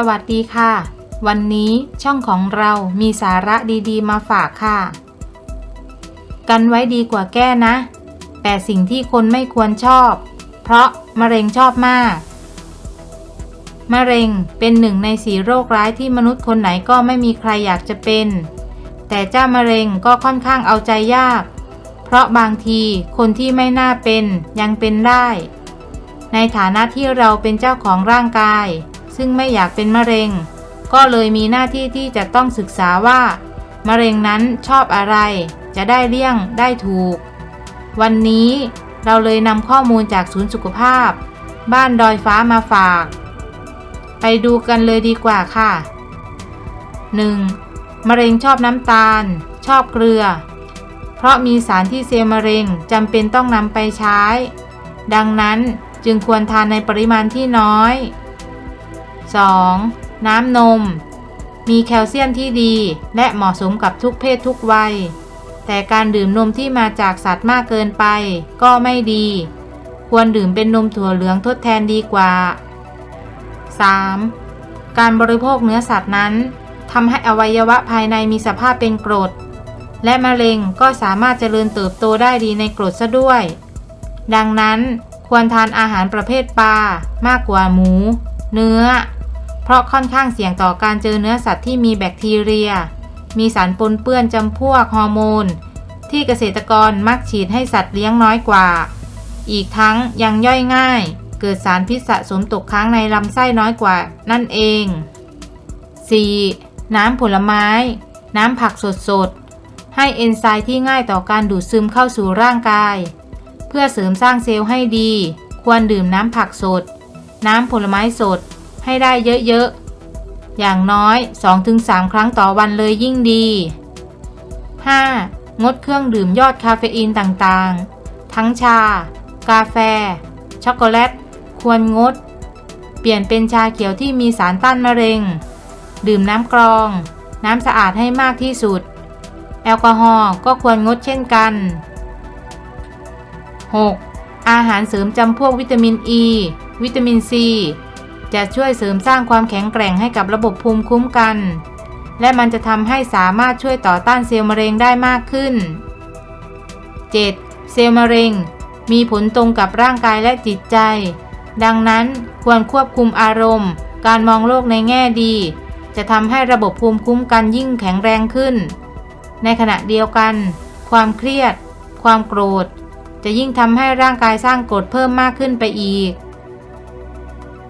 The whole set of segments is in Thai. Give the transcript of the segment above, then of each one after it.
สวัสดีค่ะ วันนี้ช่องของเรามีสาระดีๆ มาฝากค่ะ กันไว้ดีกว่าแก้นะ แต่สิ่งที่คนไม่ควรชอบ เพราะมะเร็งชอบมาก มะเร็งเป็นหนึ่งในสีโรคร้ายที่มนุษย์คนไหนก็ไม่มีใครอยากจะเป็น แต่เจ้ามะเร็งก็ค่อนข้างเอาใจยาก เพราะบางทีคนที่ไม่น่าเป็นยังเป็นได้ ในฐานะที่เราเป็นเจ้าของร่างกาย ซึ่งไม่อยากเป็นมะเร็ง ก็เลยมีหน้าที่ที่จะต้องศึกษาว่า มะเร็งนั้นชอบอะไร จะได้เลี่ยงได้ถูก วันนี้เราเลยนำข้อมูลจากศูนย์สุขภาพ บ้านดอยฟ้ามาฝาก ไปดูกันเลยดีกว่าค่ะ 1. มะเร็งชอบน้ำตาล ชอบเกลือ เพราะมีสารที่เซลล์มะเร็งจำเป็นต้องนำไปใช้ ดังนั้นจึงควรทานในปริมาณที่น้อย 2. น้ำนม มีแคลเซียมที่ดีและเหมาะสมกับทุกเพศทุกวัย แต่การดื่มนมที่มาจากสัตว์มากเกินไปก็ไม่ดี ควรดื่มเป็นนมถั่วเหลืองทดแทนดีกว่า 3. การบริโภคเนื้อสัตว์นั้นทำให้อวัยวะภายในมีสภาพเป็นกรด และมะเร็งก็สามารถเจริญเติบโตได้ดีในกรดซะด้วย ดังนั้นควรทานอาหารประเภทปลามากกว่าหมู เนื้อ เพราะค่อนข้างเสี่ยงต่อการเจอเนื้อสัตว์ที่มีแบคทีเรีย มีสารปนเปื้อนจำพวกฮอร์โมน ที่เกษตรกรมักฉีดให้สัตว์เลี้ยงน้อยกว่า อีกทั้งยังย่อยง่าย เกิดสารพิษสะสมตกค้างในลำไส้น้อยกว่านั่นเอง 4. น้ำผลไม้ น้ำผักสดๆ ให้เอนไซม์ที่ง่ายต่อการดูดซึมเข้าสู่ร่างกาย เพื่อเสริมสร้างเซลล์ให้ดี ควรดื่มน้ำผักสด น้ำผลไม้สด ให้ได้เยอะๆ อย่างน้อย 2-3 ครั้งต่อวันเลยยิ่งดี 5. งดเครื่องดื่มยอดคาเฟอีนต่างๆ ทั้งชา กาแฟ ช็อกโกแลต ควรงด เปลี่ยนเป็นชาเขียวที่มีสารต้านมะเร็ง ดื่มน้ำกรอง น้ำสะอาดให้มากที่สุด แอลกอฮอล์ก็ควรงดเช่นกัน 6. อาหารเสริมจำพวกวิตามินอ e, ีวิตามินซี จะช่วยเสริมสร้างความแข็งแกร่งให้กับระบบภูมิคุ้มกัน และมันจะทำให้สามารถช่วยต่อต้านเซลล์มะเร็งได้มากขึ้น 7. เซลล์มะเร็ง มีผลตรงกับร่างกายและจิตใจ ดังนั้นควรควบคุมอารมณ์ การมองโลกในแง่ดี จะทำให้ระบบภูมิคุ้มกันยิ่งแข็งแรงขึ้น ในขณะเดียวกัน ความเครียด ความโกรธ จะยิ่งทำให้ร่างกายสร้างกรดเพิ่มมากขึ้นไปอีก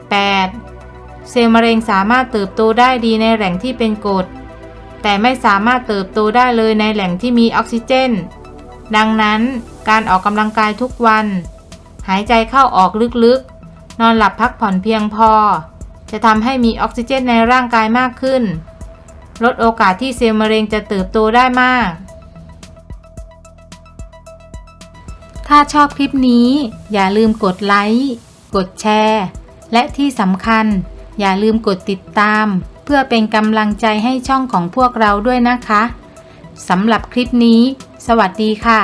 8. เซลล์มะเร็งสามารถเติบโตได้ดีในแหล่งที่เป็นกรด แต่ไม่สามารถเติบโตได้เลยในแหล่งที่มีออกซิเจน ดังนั้นการออกกำลังกายทุกวัน หายใจเข้าออกลึกๆ นอนหลับพักผ่อนเพียงพอ จะทำให้มีออกซิเจนในร่างกายมากขึ้น ลดโอกาสที่เซลล์มะเร็งจะเติบโตได้มาก ถ้าชอบคลิปนี้ อย่าลืมกดไลค์ กดแชร์ และที่สำคัญ อย่าลืมกดติดตาม เพื่อเป็นกำลังใจให้ช่องของพวกเราด้วยนะคะสำหรับคลิปนี้ สวัสดีค่ะ